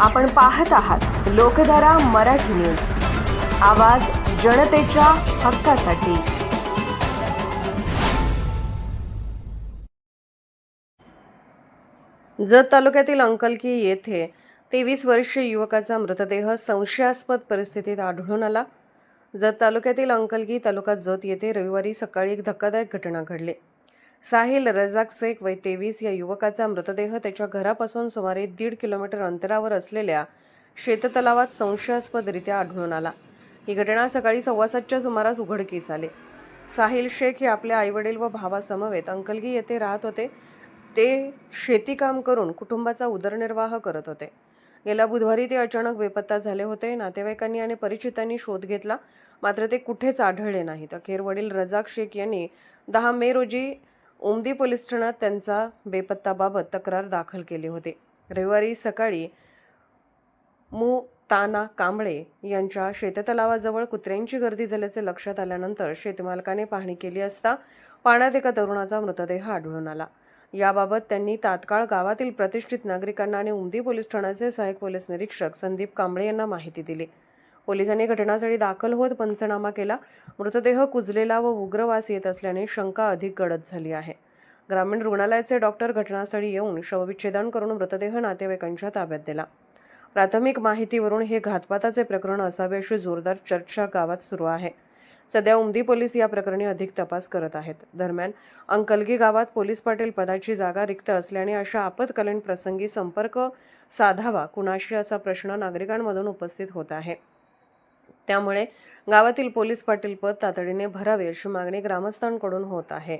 आपण पाहत आहात लोकधारा मराठी न्यूज. आवाज जनतेच्या हक्कासाठी. जत तालुक्यातील अंकलकी येथे तेवीस वर्षीय युवकाचा मृतदेह संशयास्पद परिस्थितीत आढळून आला. जत तालुक्यातील अंकलकी तालुका जत येथे रविवारी सकाळी एक धक्कादायक घटना घडली. साहिल रजाक शेख वय तेवीस या युवकाचा मृतदेह त्याच्या घरापासून सुमारे दीड किलोमीटर अंतरावर असलेल्या शेततलावात संशयास्पदरित्या आढळून आला. ही घटना सकाळी सव्वा सातच्या सुमारास उघडकीस आली. साहिल शेख हे आपले आईवडील व भावासमवेत. अंकलगी येथे राहत होते. ते शेतीकाम करून कुटुंबाचा उदरनिर्वाह करत होते. गेल्या बुधवारी ते अचानक बेपत्ता झाले होते. नातेवाईकांनी आणि परिचितांनी शोध घेतला. मात्र ते कुठेच आढळले नाहीत. अखेर वडील रजाक शेख यांनी दहा मे रोजी उमदी पोलीस ठाण्यात त्यांचा बेपत्ताबाबत तक्रार दाखल केली होती. रविवारी सकाळी मु. ताना कांबळे यांच्या शेततलावाजवळ कुत्र्यांची गर्दी झाल्याचे लक्षात आल्यानंतर शेतमालकाने पाहणी केली असता पाण्यात एका तरुणाचा मृतदेह आढळून आला. याबाबत त्यांनी तात्काळ गावातील प्रतिष्ठित नागरिकांना आणि उमदी पोलीस ठाण्याचे सहाय्यक पोलीस निरीक्षक संदीप कांबळे यांना माहिती दिली. पोलिसांनी घटनास्थळी दाखल होत पंचनामा केला. मृतदेह कुजलेला व उग्रवास येत असल्याने शंका अधिक गडद झाली आहे. ग्रामीण रुग्णालयाचे डॉक्टर घटनास्थळी येऊन शवविच्छेदन करून मृतदेह नातेवाईकांच्या ताब्यात दिला. प्राथमिक माहितीवरून हे घातपाताचे प्रकरण असावे अशी जोरदार चर्चा गावात सुरू आहे. सध्या उमदी पोलीस या प्रकरणी अधिक तपास करत आहेत. दरम्यान अंकलगी गावात पोलीस पाटील पदाची जागा रिक्त असल्याने अशा आपत्कालीन प्रसंगी संपर्क साधावा कुणाशी असा प्रश्न नागरिकांमधून उपस्थित होत आहे. त्यामुळे गावातील पोलीस पाटील पद तातडीने भरावे अशी मागणी ग्रामस्थांकडून होत आहे.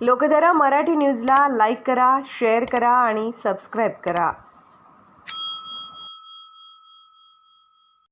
लोकधारा मराठी न्यूजला लाईक करा शेअर करा आणि सबस्क्राईब करा.